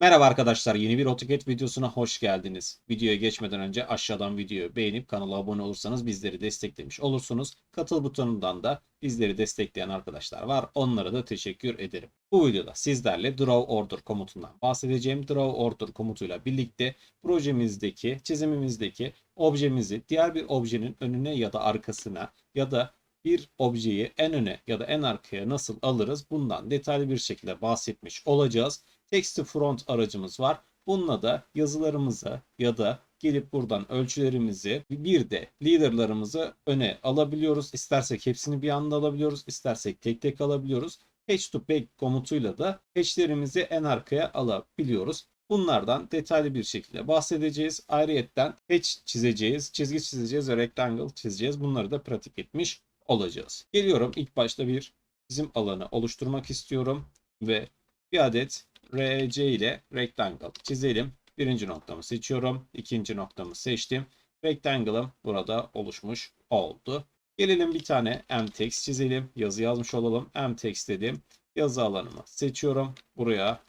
Merhaba arkadaşlar, yeni bir AutoCAD videosuna hoş geldiniz. Videoya geçmeden önce aşağıdan videoyu beğenip kanala abone olursanız bizleri desteklemiş olursunuz. Katıl butonundan da bizleri destekleyen arkadaşlar var. Onlara da teşekkür ederim. Bu videoda sizlerle Draw Order komutundan bahsedeceğim. Draw Order komutuyla birlikte projemizdeki, çizimimizdeki objemizi diğer bir objenin önüne ya da arkasına ya da bir objeyi en öne ya da en arkaya nasıl alırız bundan detaylı bir şekilde bahsetmiş olacağız. Text to front aracımız var. Bununla da yazılarımızı ya da gelip buradan ölçülerimizi bir de leaderlarımızı öne alabiliyoruz. İstersek hepsini bir anda alabiliyoruz. istersek tek tek alabiliyoruz. Hatch to back komutuyla da hatchlerimizi en arkaya alabiliyoruz. Bunlardan detaylı bir şekilde bahsedeceğiz. Ayrıyetten hatch çizeceğiz, çizgi çizeceğiz ve rectangle çizeceğiz. Bunları da pratik etmiş olacağız. Geliyorum ilk başta bir çizim alanı oluşturmak istiyorum ve bir adet RC ile rectangle çizelim. Birinci noktamı seçiyorum. İkinci noktamı seçtim. Rectangle'ım burada oluşmuş oldu. Gelelim bir tane mtext çizelim. Yazı yazmış olalım. mtext dedim. Yazı alanımı seçiyorum. Buraya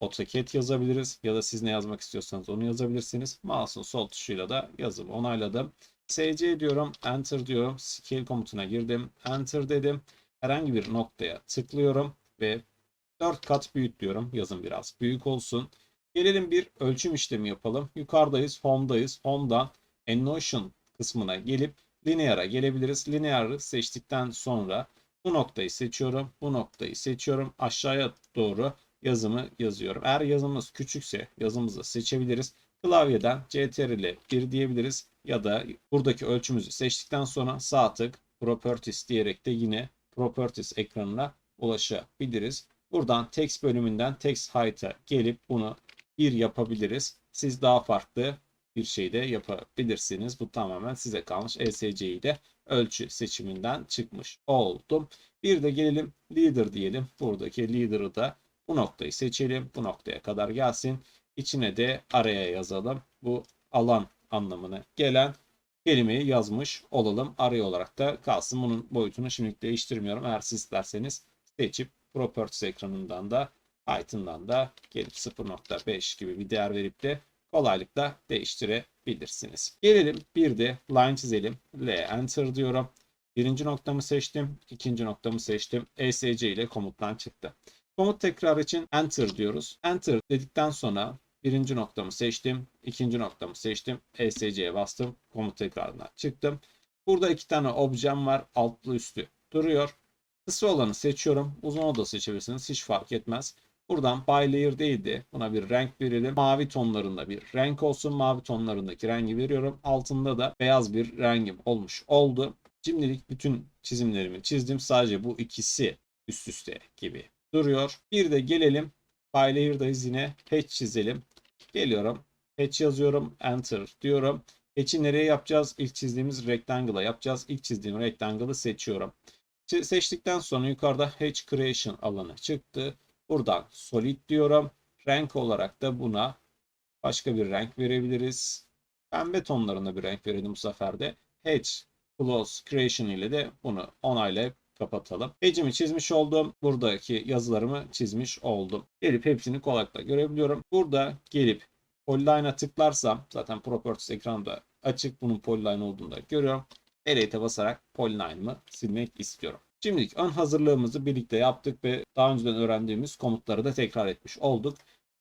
AutoCAD yazabiliriz. Ya da siz ne yazmak istiyorsanız onu yazabilirsiniz. Mouse'un sol tuşuyla da yazımı onayladım. SC diyorum. Enter diyorum. Scale komutuna girdim. Enter dedim. Herhangi bir noktaya tıklıyorum ve 4 kat büyüt diyorum. Yazın biraz büyük olsun. Gelelim bir ölçüm işlemi yapalım. Yukarıdayız, home'dayız. Home'dan Notion kısmına gelip linear'a gelebiliriz. Linear'ı seçtikten sonra bu noktayı seçiyorum. Bu noktayı seçiyorum. Aşağıya doğru yazımı yazıyorum. Eğer yazımız küçükse yazımızı seçebiliriz. Klavyeden CTRL ile 1 diyebiliriz. Ya da buradaki ölçümüzü seçtikten sonra sağ tık Properties diyerek de yine Properties ekranına ulaşabiliriz. Buradan text bölümünden text height'a gelip bunu 1 yapabiliriz. Siz daha farklı bir şey de yapabilirsiniz. Bu tamamen size kalmış. ESC'yi de ölçü seçiminden çıkmış oldum. Bir de gelelim leader diyelim. Buradaki leader'ı da bu noktayı seçelim. Bu noktaya kadar gelsin. İçine de araya yazalım. Bu alan anlamına gelen kelimeyi yazmış olalım. Araya olarak da kalsın. Bunun boyutunu şimdilik değiştirmiyorum. Eğer siz isterseniz seçip Properties ekranından da Python'dan da gelip 0.5 gibi bir değer verip de kolaylıkla değiştirebilirsiniz. Gelelim bir de line çizelim. L enter diyorum. Birinci noktamı seçtim. ikinci noktamı seçtim. ESC ile komuttan çıktı. Komut tekrar için enter diyoruz. Enter dedikten sonra birinci noktamı seçtim. ikinci noktamı seçtim. ESC'ye bastım. Komut tekrarından çıktım. Burada iki tane objem var. Altlı üstü duruyor. Kısa olanı seçiyorum. Uzun oda seçebilirsiniz. Hiç fark etmez. Buradan by layer değil de buna bir renk verelim. Mavi tonlarında bir renk olsun. Mavi tonlarındaki rengi veriyorum. Altında da beyaz bir rengim olmuş oldu. Şimdilik bütün çizimlerimi çizdim. Sadece bu ikisi üst üste gibi duruyor. Bir de gelelim. By layer'dayız yine. Hatch çizelim. Geliyorum. Hatch yazıyorum. Enter diyorum. Hatch'i nereye yapacağız? İlk çizdiğimiz rectangle'a yapacağız. İlk çizdiğim rectangle'ı seçiyorum. Seçtikten sonra yukarıda Hatch Creation alanı çıktı. Buradan Solid diyorum. Renk olarak da buna başka bir renk verebiliriz. Pembe tonlarında bir renk verelim bu sefer de. Hatch Close Creation ile de bunu onaylayıp kapatalım. Edge'imi çizmiş oldum. Buradaki yazılarımı çizmiş oldum. Gelip hepsini kolaylıkla görebiliyorum. Burada gelip Polyline'a tıklarsam zaten Properties ekranında açık bunun Polyline olduğunu da görüyorum. Delete'e basarak Polyline'ımı silmek istiyorum. Şimdilik ön hazırlığımızı birlikte yaptık ve daha önceden öğrendiğimiz komutları da tekrar etmiş olduk.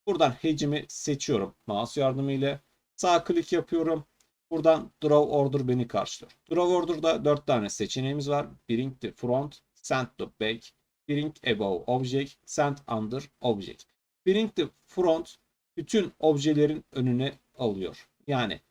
Buradan hecimi seçiyorum mouse yardımıyla. Sağ klik yapıyorum. Buradan Draw Order beni karşılıyor. Draw Order'da 4 tane seçeneğimiz var. Bring the front, send to back, bring above object, send under object. Bring the front bütün objelerin önüne alıyor. Yani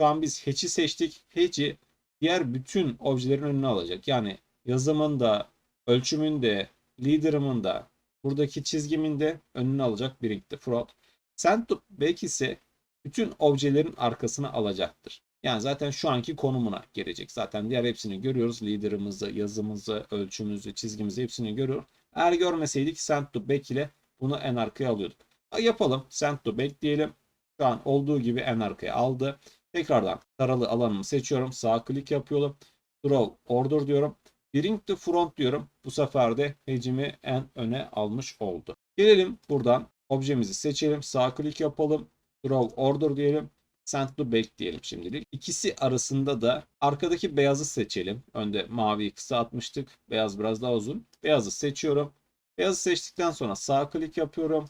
şu an biz hatch'i seçtik. Hatch'i diğer bütün objelerin önüne alacak. Yani yazımın da, ölçümün de, leader'ımın da, buradaki çizgimin de önüne alacak birikti. Front. Send to back ise bütün objelerin arkasına alacaktır. Yani zaten şu anki konumuna gelecek. Zaten diğer hepsini görüyoruz. Leader'ımızı, yazımızı, ölçümüzü, çizgimizi hepsini görüyoruz. Eğer görmeseydik send to back ile bunu en arkaya alıyorduk. Yapalım. Send to back diyelim. Şu an olduğu gibi en arkaya aldı. Tekrardan taralı alanımı seçiyorum. Sağ klik yapıyorum. Draw order diyorum. Bring to front diyorum. Bu sefer de hecimi en öne almış oldu. Gelelim buradan objemizi seçelim. Sağ klik yapalım. Draw order diyelim. Send to back diyelim şimdilik. İkisi arasında da arkadaki beyazı seçelim. Önde maviyi kısa atmıştık. Beyaz biraz daha uzun. Beyazı seçiyorum. Beyazı seçtikten sonra sağ klik yapıyorum.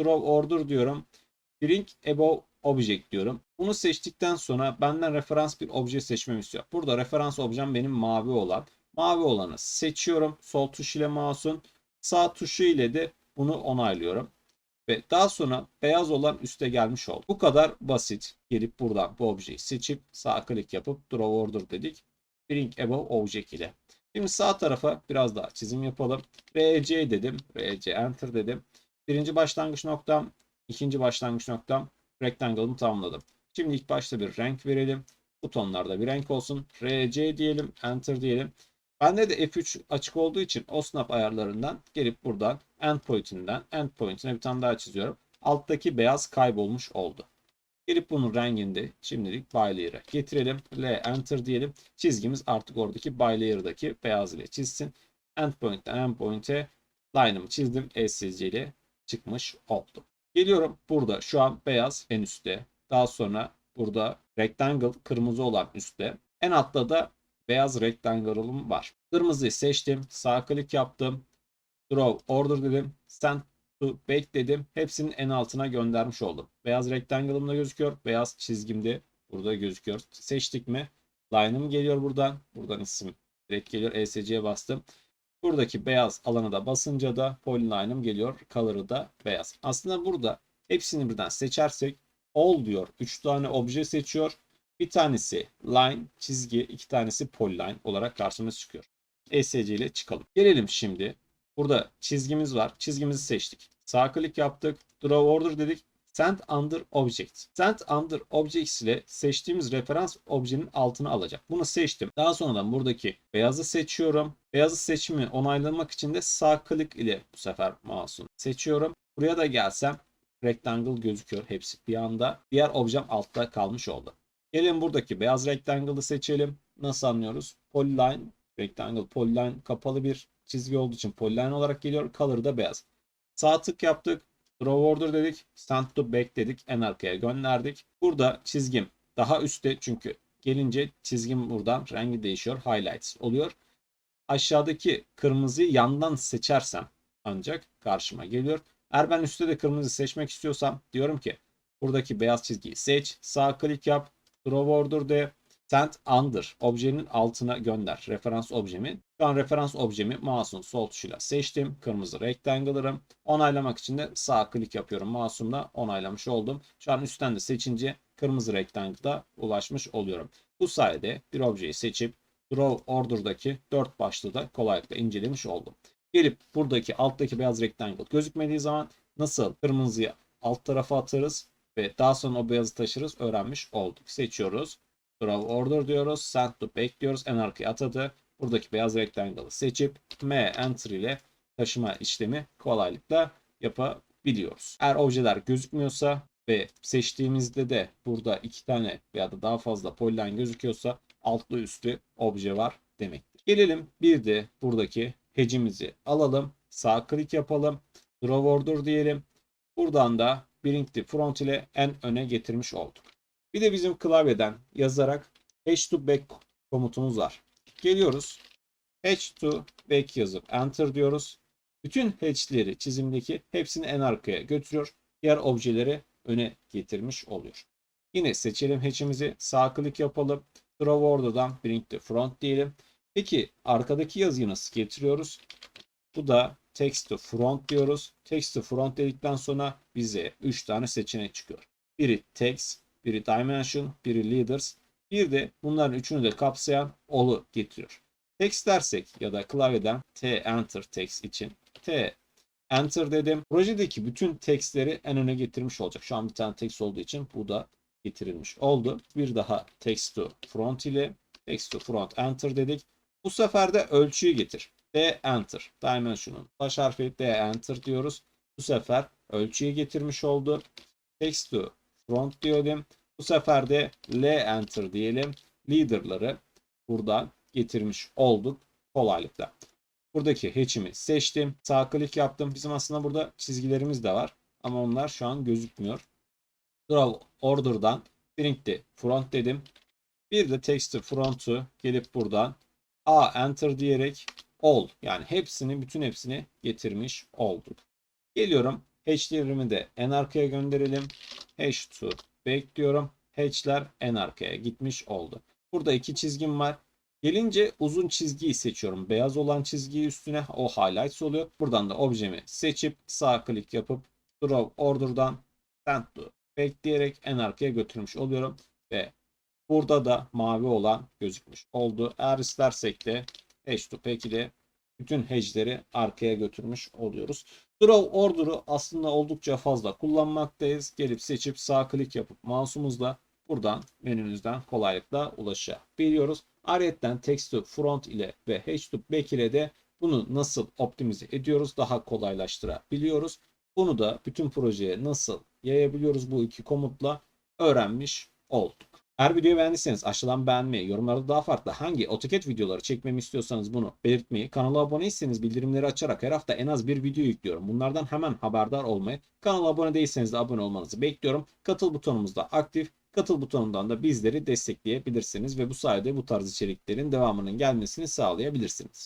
Draw order diyorum. Bring above object diyorum. Bunu seçtikten sonra benden referans bir obje seçmemi istiyor. Burada referans objem benim mavi olan. Mavi olanı seçiyorum. Sol tuş ile mouse'un sağ tuşu ile de bunu onaylıyorum. Ve daha sonra beyaz olan üste gelmiş oldu. Bu kadar basit. Gelip buradan bu objeyi seçip sağ klik yapıp draw order dedik. Bring above object ile. Şimdi sağ tarafa biraz daha çizim yapalım. RC dedim. RC enter dedim. Birinci başlangıç noktam, ikinci başlangıç noktam rectangle'ımı tamamladım. Şimdi ilk başta bir renk verelim. Butonlarda bir renk olsun. RC diyelim, enter diyelim. Bende de F3 açık olduğu için OSNAP ayarlarından gelip buradan endpoint'inden endpoint'ine bir tane daha çiziyorum. Alttaki beyaz kaybolmuş oldu. Gelip bunun rengini de şimdilik by layer'a getirelim. L enter diyelim. Çizgimiz artık oradaki by layer'daki beyaz ile çizsin. Endpoint'ten endpoint'e line'ımı çizdim. ESC ile çıkmış oldu. Geliyorum burada şu an beyaz en üstte. Daha sonra burada rectangle kırmızı olan üstte. En altta da beyaz rectangle'ım var. Kırmızıyı seçtim. Sağ klik yaptım. Draw order dedim. Send to back dedim. Hepsinin en altına göndermiş oldum. Beyaz rectangle'ım da gözüküyor. Beyaz çizgim de burada gözüküyor. Seçtik mi? Line'ım geliyor buradan. Buradan isim direkt geliyor. ESC'ye bastım. Buradaki beyaz alana da basınca da polyline'ım geliyor. Color'ı da beyaz. Aslında burada hepsini birden seçersek all diyor. 3 tane obje seçiyor. Bir tanesi line, çizgi, iki tanesi polyline olarak karşımıza çıkıyor. ESC ile çıkalım. Gelelim şimdi. Burada çizgimiz var. Çizgimizi seçtik. Sağ klik yaptık. Draw order dedik. Send under object. Send under objects ile seçtiğimiz referans objenin altına alacak. Bunu seçtim. Daha sonradan buradaki beyazı seçiyorum. Beyazı seçimi onaylamak için de sağ klik ile bu sefer mouse'un seçiyorum. Buraya da gelsem rectangle gözüküyor hepsi bir anda. Diğer objem altta kalmış oldu. Gelin buradaki beyaz rectangle'ı seçelim. Nasıl anlıyoruz? Polyline, rectangle, polyline kapalı bir çizgi olduğu için polyline olarak geliyor. Color da beyaz. Sağ tık yaptık. Draw order dedik. Send to back dedik. En arkaya gönderdik. Burada çizgim daha üstte çünkü gelince çizgim buradan rengi değişiyor. Highlights oluyor. Aşağıdaki kırmızıyı yandan seçersem ancak karşıma geliyor. Eğer ben üstte de kırmızı seçmek istiyorsam diyorum ki buradaki beyaz çizgiyi seç. Sağ klik yap. Draw order de send under objenin altına gönder. Referans objemi. Şu an referans objemi mouse'un sol tuşuyla seçtim. Kırmızı rectangle'larım. Onaylamak için de sağ klik yapıyorum. Mouse'umla onaylamış oldum. Şu an üstten de seçince kırmızı rectangle'a ulaşmış oluyorum. Bu sayede bir objeyi seçip Draw Order'daki 4 başlığı da kolaylıkla incelemiş oldum. Gelip buradaki alttaki beyaz rectangle gözükmediği zaman nasıl kırmızıyı alt tarafa atarız ve daha sonra o beyazı taşırız öğrenmiş olduk. Seçiyoruz. Draw Order diyoruz. Send to back diyoruz. En arkaya atadı. Buradaki beyaz rectangle'ı seçip M Enter ile taşıma işlemi kolaylıkla yapabiliyoruz. Eğer objeler gözükmüyorsa ve seçtiğimizde de burada iki tane veya da daha fazla polyline gözüküyorsa altlı üstü obje var demektir. Gelelim bir de buradaki hedge'imizi alalım. Sağ klik yapalım. Draw order diyelim. Buradan da bring the front ile en öne getirmiş olduk. Bir de bizim klavyeden yazarak hedge to back komutumuz var. Geliyoruz. Hedge to back yazıp enter diyoruz. Bütün hedge'leri çizimdeki hepsini en arkaya götürüyor. Diğer objeleri öne getirmiş oluyor. Yine seçelim hedge'imizi. Sağ klik yapalım. Draw order'dan bring to front diyelim. Peki arkadaki yazıyı nasıl getiriyoruz? Bu da text to front diyoruz. Text to front dedikten sonra bize 3 tane seçenek çıkıyor. Biri text, biri dimension, biri leaders. Bir de bunların üçünü de kapsayan all'u getiriyor. Text dersek ya da klavyeden T enter text için T enter dedim. Projedeki bütün textleri en öne getirmiş olacak. Şu an bir tane text olduğu için bu da getirilmiş oldu. Bir daha text to front ile text to front enter dedik. Bu sefer de ölçüyü getir. D enter. Dimension'un baş harfi D enter diyoruz. Bu sefer ölçüyü getirmiş oldu. Text to front diyelim. Bu sefer de L enter diyelim. Leader'ları buradan getirmiş olduk kolaylıkla. Buradaki hatch'imi seçtim. Sağ klik yaptım. Bizim aslında burada çizgilerimiz de var. Ama onlar şu an gözükmüyor. Draw order'dan print the front dedim. Bir de text front'u gelip buradan A enter diyerek all yani hepsini bütün hepsini getirmiş olduk. Geliyorum hash'lerimi de en arkaya gönderelim. Hash to back diyorum. Hash'ler en arkaya gitmiş oldu. Burada iki çizgim var. Gelince uzun çizgiyi seçiyorum. Beyaz olan çizgiyi üstüne o highlights oluyor. Buradan da objemi seçip sağ klik yapıp draw order'dan send to back en arkaya götürmüş oluyorum. Ve burada da mavi olan gözükmüş oldu. Eğer istersek de hash to back ile bütün hash'leri arkaya götürmüş oluyoruz. Draw order'ı aslında oldukça fazla kullanmaktayız. Gelip seçip sağ klik yapıp mouse'umuzla buradan menümüzden kolaylıkla ulaşabiliyoruz. Ayrıca text front ile ve hash to back ile de bunu nasıl optimize ediyoruz daha kolaylaştırabiliyoruz. Bunu da bütün projeye nasıl yayabiliyoruz bu iki komutla öğrenmiş olduk. Eğer videoyu beğendiyseniz aşağıdan beğenmeyi, yorumlarda daha farklı hangi AutoCAD videoları çekmemi istiyorsanız bunu belirtmeyi, kanala aboneyseniz bildirimleri açarak her hafta en az bir video yüklüyorum. Bunlardan hemen haberdar olmayı, kanala abone değilseniz de abone olmanızı bekliyorum. Katıl butonumuz da aktif. Katıl butonundan da bizleri destekleyebilirsiniz ve bu sayede bu tarz içeriklerin devamının gelmesini sağlayabilirsiniz.